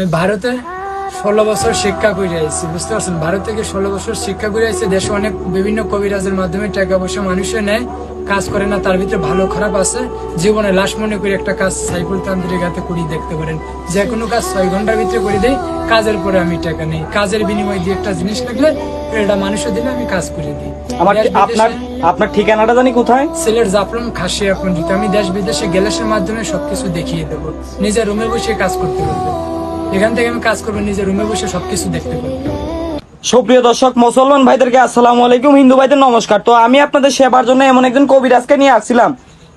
আমি ভারতে ষোলো বছর শিক্ষা করে আইছি বুঝতে পারছেন? ভারত থেকে ষোলো বছর শিক্ষা করে আইছি দেশে অনেক বিভিন্ন কবিরাজের মাধ্যমে টাকা পয়সা মানুষে নেয় কাজ করে না তার ভিতরে ভালো খারাপ আছে। জীবনে লাশ মনে করে একটা কাজ সাইফুল তান্ত্রিক হাতে করি দেখতে পারেন। যে কোনো কাজ ছয় ঘণ্টার ভিতরে করে দেই কাজের পরে আমি টাকা নেই। কাজের বিনিময়ে দিয়ে একটা জিনিস লাগলে এটা মানুষের দিলে আমি কাজ করে দিই। আমার আপনার আপনার ঠিকানাটা জানি কোথায়? সিলেট জাফলং খাসিয়া পঞ্জিত আমি দেশ বিদেশে গ্যালাসের মাধ্যমে সবকিছু দেখিয়ে দেবো। নিজের রুমে বসে কাজ করতে পারবে। এখান থেকে আমি কাজ করব, নিজের রুমে বসে সবকিছু দেখতে পারবে সুপ্রিয় দর্শক, মুসলমান ভাইদেরকে আসসালামু আলাইকুম, হিন্দু ভাইদের নমস্কার। তো আমি আপনাদের সেবার জন্য এমন একজন কবিরাজকে নিয়ে আসছিলাম,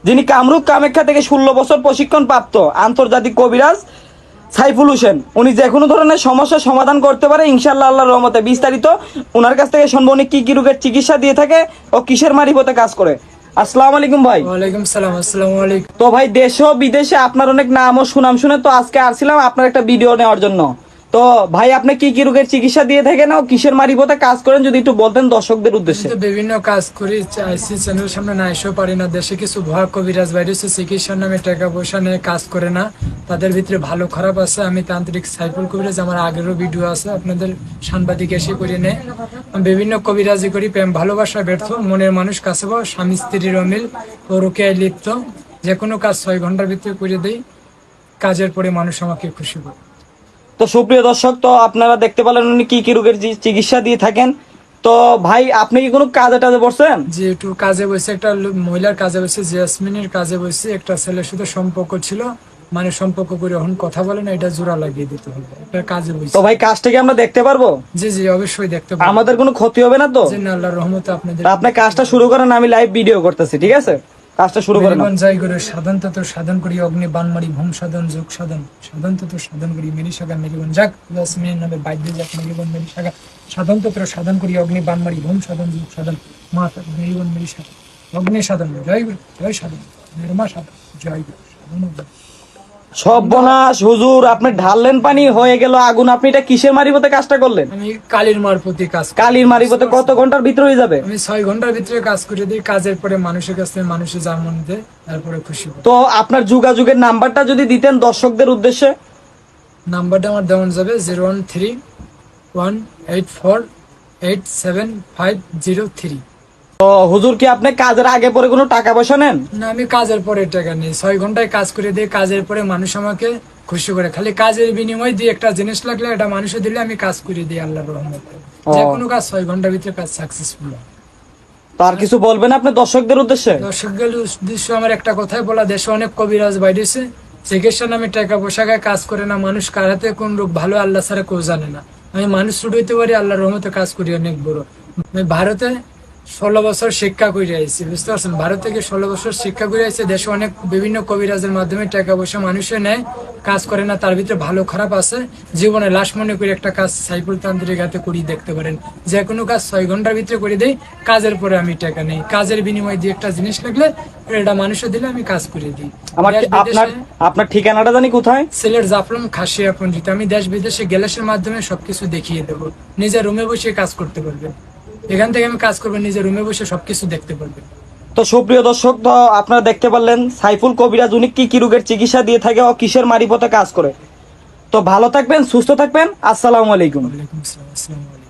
যিনি কামরূপ কামাখ্যা থেকে ষোলো বছর প্রশিক্ষণ প্রাপ্ত আন্তর্জাতিক কবিরাজ সাইফুল হোসেন। উনি যে কোনো ধরনের সমস্যার সমাধান করতে পারে ইনশাল্লাহ আল্লাহর রহমতে বিস্তারিত। ওনার কাছ থেকে শুনব উনি কি কি রোগের চিকিৎসা দিয়ে থাকে ও কিসের মারিফতে কাজ করে। আসসালামু আলাইকুম ভাই। ওয়ালাইকুম সালাম আসসালামু আলাইকুম। তো ভাই দেশ ও বিদেশে আপনার অনেক নাম ও সুনাম শুনে তো আজকে আসছিলাম আপনার একটা ভিডিও নেওয়ার জন্য। তো ভাই আপনি কি কি রোগের চিকিৎসা দিয়ে থাকেন ও কিসের মারিফতে কাজ করেন যদি একটু বলতেন দর্শকদের উদ্দেশ্যে। বিভিন্ন কাজ করি আইসি চ্যানেল সামনে না এসেও পারি না। দেশে কিছু ভয় কবিরাজ ভাইরাস চিকিৎসার নামে টাকা পয়সা নিয়ে কাজ করে না। তাদের ভিতরে ভালো খারাপ আছে আমি তান্ত্রিক সাইফুল কবিরাজ আমার আগেরও ভিডিও আছে আপনাদের সাংবাদিক এসে করে নেয়। আমি বিভিন্ন কবিরাজি করি প্রেম ভালোবাসা ব্যর্থ মনের মানুষ কাছে পাও স্বামী স্ত্রীর অমিল ও রোকেয়ায় লিপ্ত। যে কোনো কাজ ছয় ঘণ্টার ভিতরে করে দেই কাজের পরে মানুষ আমাকে খুশি করে। তো সুপ্রিয় দর্শক তো আপনারা দেখতে পেলেন উনি কি কি রোগের চিকিৎসা দিয়ে থাকেন। তো ভাই আপনি কি কোনো কাজে টাজে বসছেন যে একটু কাজে বসে একটা মহিলার কাজে বসে জেসমিনের কাজে বসে একটা ছেলের সাথে সম্পর্ক ছিল। মানে সম্পর্ক করে এখন কথা বলে না এটা জোড়া লাগিয়ে দিতে হবে। এটা কাজে বসে। তো ভাই কাজটা কি আমরা দেখতে পারব? জি জি অবশ্যই দেখতে পাবেন আমাদের কোনো ক্ষতি হবে না তো? জি না আল্লাহর রহমতে আপনাদের আপনি কাজটা শুরু করেন আমি লাইভ ভিডিও করতেছি ঠিক আছে? কাজটা শুরু করেন। যাই করে সাধন তত সাধন করি অগ্নি বানমারি ভূম সাধন যোগ সাধন। সাধন তত সাধন করি মেরি শাখা মেরিগঞ্জ যাক জসমিনের নামে বাইদ্য যাক মেরিগঞ্জ মেরি শাখা সাধন তত্র সাধন করি অগ্নি বানমারি ভূম সাধন যোগ সাধন মা মেরিগঞ্জ মেরি শাখা অগ্নি সাধন জয় জয় সাধন নির্মা সাধন জয় সাধন। সর্বনাশ হুজুর আপনি ঢাললেন পানি হয়ে গেল আগুন। আপনি এটা কিসের মারিফতে কাজটা করলেন? আমি কালীর মার কাজ। কালির মারিফতে কত ঘণ্টার ভিতরে হয়ে যাবে? আমি ছয় ঘণ্টার ভিতরে কাজ করে দিই কাজের পরে মানুষের কাছে মানুষের যা মন দেয় তারপরে খুশি তো আপনার যোগাযোগের নাম্বারটা যদি দিতেন দর্শকদের উদ্দেশ্যে? নাম্বারটা আমার দেওয়া যাবে zero one three one eight four eight seven five zero three. হুজুর কি আপনি কাজের আগে পরে কোনো টাকা পয়সা নেন? না আমি কাজের পরে টাকা নেই। ছয় ঘন্টায় কাজ করে দিই কাজের পরে মানুষ আমাকে খুশি করে। খালি কাজের বিনিময় দিয়ে একটা জিনিস লাগলে এটা মানুষে দিলে আমি কাজ করে দিই আল্লাহর রহমতে। যে কোনো কাজ ছয় ঘণ্টার ভিতরে কাজ সাকসেসফুল হয়। তো কিছু বলবেন আপনি দর্শকদের উদ্দেশ্যে? দর্শকদের উদ্দেশ্য আমার একটা কথাই বলা দেশে অনেক কবিরাজ বাইরেছে চিকিৎসা নামে টাকা পয়সা খায় কাজ করে না মানুষ কার হাতে কোন রোগ ভালো আল্লাহ ছাড়া কেউ জানে না। আমি মানুষ শুরু পারি আল্লাহর রহমতে কাজ করি অনেক বড়। আমি ভারতে ষোলো বছর শিক্ষা করে আইছি বুঝতে পারছেন? ভারত থেকে ষোলো বছর শিক্ষা করে আইছি দেশে অনেক বিভিন্ন কবিরাজের মাধ্যমে টাকা পয়সা মানুষে নেয় কাজ করে না তার ভিতরে ভালো খারাপ আছে। জীবনে লাশ মনে করে একটা কাজ সাইফুল তান্ত্রিক হাতে করি দেখতে পারেন। যে কোনো কাজ ছয় ঘণ্টার ভিতরে করে দেই কাজের পরে আমি টাকা নেই। কাজের বিনিময়ে দিয়ে একটা জিনিস লাগলে এটা মানুষে দিলে আমি কাজ করে দিই। আমার আপনার আপনার ঠিকানাটা জানি কোথায়? সিলেট জাফলং খাসিয়া পঞ্জিত আমি দেশ বিদেশে গ্যালাসের মাধ্যমে সবকিছু দেখিয়ে দেবো। নিজের রুমে বসে কাজ করতে পারবে এখান থেকে আমি কাজ করব নিজের রুমে বসে সবকিছু দেখতে পারবে। তো সুপ্রিয় দর্শক তো আপনারা দেখতে পারলেন সাইফুল কবিরাজ উনি কি কি রোগের চিকিৎসা দিয়ে থাকে ও কিসের মারিপথে কাজ করে। তো ভালো থাকবেন সুস্থ থাকবেন আসসালামু আলাইকুম। আসসালাম আসসালামু আলাইকুম।